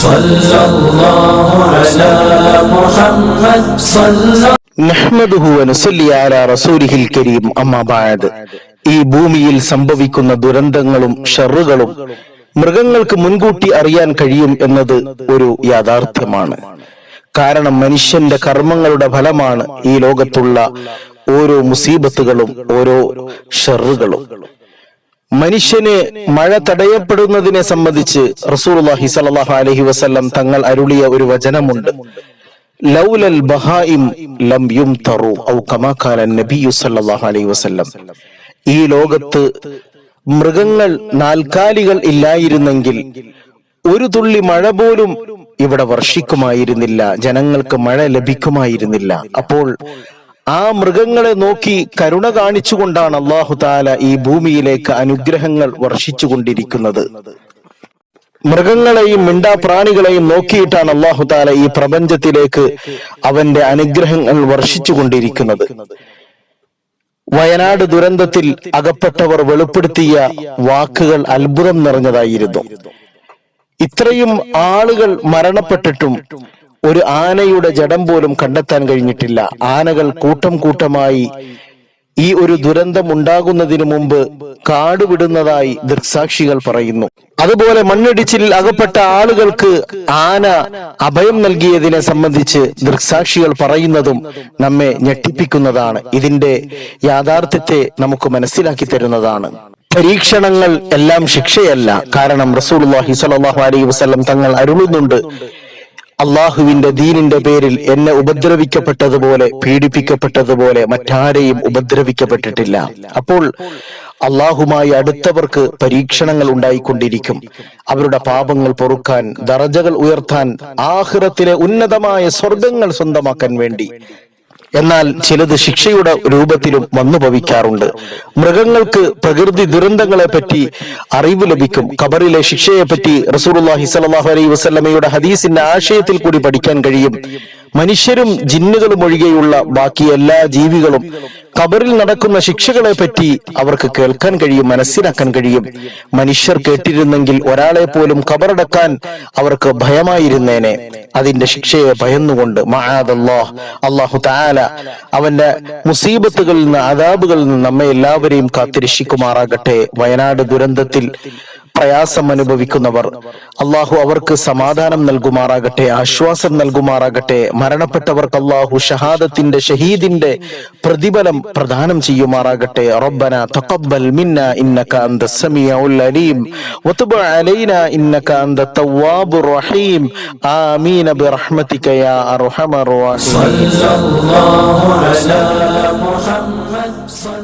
صلى الله على محمد صلى നഹ്മദുഹു വനുസല്ലി അലാ റസൂലിഹിൽ കരീം അമ്മാ ബഅദ് ഈ ഭൂമിയിൽ സംഭവിക്കുന്ന ദുരന്തങ്ങളും ഷറുകളും മൃഗങ്ങൾക്ക് മുൻകൂട്ടി അറിയാൻ കഴിയും എന്നത് ഒരു യാഥാർത്ഥ്യമാണ് കാരണം മനുഷ്യന്റെ കർമ്മങ്ങളുടെ ഫലമാണ് ഈ ലോകത്തുള്ള ഓരോ മുസീബത്തുകളും ഓരോ ഷറുകളും മനുഷ്യന് മഴ തടയപ്പെടുന്നതിനെ സംബന്ധിച്ച് റസൂലുള്ളാഹി സ്വല്ലല്ലാഹു അലൈഹി വസല്ലം തങ്ങൾ അരുളിയ ഒരു വചനമുണ്ട്. ലൗലൽ ബഹായിം ലം ഖാല നബിയു അലൈഹി ഈ ലോകത്ത് മൃഗങ്ങൾ നാൽക്കാലികൾ ഇല്ലായിരുന്നെങ്കിൽ ഒരു തുള്ളി മഴ പോലും ഇവിടെ വർഷിക്കുമായിരുന്നില്ല. ജനങ്ങൾക്ക് മഴ ലഭിക്കുമായിരുന്നില്ല. അപ്പോൾ ആ മൃഗങ്ങളെ നോക്കി കരുണ കാണിച്ചുകൊണ്ടാണ് അള്ളാഹു താല ഈ ഭൂമിയിലേക്ക് അനുഗ്രഹങ്ങൾ വർഷിച്ചു കൊണ്ടിരിക്കുന്നത് മൃഗങ്ങളെയും മിണ്ടാപ്രാണികളെയും നോക്കിയിട്ടാണ് അള്ളാഹു താല ഈ പ്രപഞ്ചത്തിലേക്ക് അവന്റെ അനുഗ്രഹങ്ങൾ വർഷിച്ചു കൊണ്ടിരിക്കുന്നത് വയനാട് ദുരന്തത്തിൽ അകപ്പെട്ടവർ വെളിപ്പെടുത്തിയ വാക്കുകൾ അത്ഭുതം നിറഞ്ഞതായിരുന്നു. ഇത്രയും ആളുകൾ മരണപ്പെട്ടിട്ടും ഒരു ആനയുടെ ജഡം പോലും കണ്ടെത്താൻ കഴിഞ്ഞിട്ടില്ല. ആനകൾ കൂട്ടം കൂട്ടമായി ഈ ഒരു ദുരന്തം ഉണ്ടാകുന്നതിന് മുമ്പ് കാടുവിടുന്നതായി ദൃക്സാക്ഷികൾ പറയുന്നു. അതുപോലെ മണ്ണിടിച്ചിൽ അകപ്പെട്ട ആളുകൾക്ക് ആന അഭയം നൽകിയതിനെ സംബന്ധിച്ച് ദൃക്സാക്ഷികൾ പറയുന്നതും നമ്മെ ഞെട്ടിപ്പിക്കുന്നതാണ്. ഇതിന്റെ യാഥാർത്ഥ്യത്തെ നമുക്ക് മനസ്സിലാക്കി തരുന്നതാണ്. പരീക്ഷണങ്ങൾ എല്ലാം ശിക്ഷയല്ല. കാരണം റസൂൽ അലൈഹി വസല്ലം തങ്ങൾ അരുളുന്നുണ്ട്. അള്ളാഹുവിന്റെ ദീനിന്റെ പേരിൽ എന്നെ ഉപദ്രവിക്കപ്പെട്ടതുപോലെ പീഡിപ്പിക്കപ്പെട്ടതുപോലെ മറ്റാരെയും ഉപദ്രവിക്കപ്പെട്ടിട്ടില്ല. അപ്പോൾ അള്ളാഹുമായി അടുത്തവർക്ക് പരീക്ഷണങ്ങൾ ഉണ്ടായിക്കൊണ്ടിരിക്കും. അവരുടെ പാപങ്ങൾ പൊറുക്കാൻ ദറജകൾ ഉയർത്താൻ ആഹ്റത്തിലെ ഉന്നതമായ സ്വർഗങ്ങൾ സ്വന്തമാക്കാൻ വേണ്ടി. എന്നാൽ ചിലത് ശിക്ഷയുടെ രൂപത്തിലും വന്നു ഭവിക്കാറുണ്ട്. മൃഗങ്ങൾക്ക് പ്രകൃതി ദുരന്തങ്ങളെ പറ്റി അറിവ് ലഭിക്കും. കബറിലെ ശിക്ഷയെ പറ്റി സ്വല്ലല്ലാഹു അലൈഹി വസല്ലമയുടെ ഹദീസിന്റെ ആശയത്തിൽ കൂടി പഠിക്കാൻ കഴിയും. മനുഷ്യരും ജിന്നുകളും ഒഴികെയുള്ള ബാക്കി എല്ലാ ജീവികളും കബറിൽ നടക്കുന്ന ശിക്ഷകളെ പറ്റി അവർക്ക് കേൾക്കാൻ കഴിയും മനസ്സിലാക്കാൻ കഴിയും. മനുഷ്യർ കേട്ടിരുന്നെങ്കിൽ ഒരാളെ പോലും കബറടക്കാൻ അവർക്ക് ഭയമായിരുന്നേനെ. അതിന്റെ ശിക്ഷയെ ഭയന്നുകൊണ്ട് മഹാദല്ലാഹ് അള്ളാഹു താല അവന്റെ മുസീബത്തുകളിൽ നിന്ന് അതാബുകളിൽ നിന്ന് നമ്മെ എല്ലാവരെയും കാത്തിരക്ഷിക്കുമാറാകട്ടെ. വയനാട് ദുരന്തത്തിൽ പ്രയാസം അനുഭവിക്കുന്നവർ. അള്ളാഹു അവർക്ക് സമാധാനം നൽകുമാറാകട്ടെ ആശ്വാസം നൽകുമാറാകട്ടെ. മരണപ്പെട്ടവർക്ക് അള്ളാഹു ഷഹാദത്തിന്റെ ഷഹീദിന്റെ പ്രതിഫലം പ്രദാനം ചെയ്യുമാറാകട്ടെ. റബ്ബന തഖബ്ബൽ മിന്ന ഇന്നക അന്ത സമീഉൽ അലീം. വതുബ് അലൈന ഇന്നക അന്ത തവ്വാബുർ റഹീം. ആമീൻ ബിറഹ്മതിക യാ അർഹമർ റഹീം. സല്ലല്ലാഹു അലാ മുഹമ്മദ്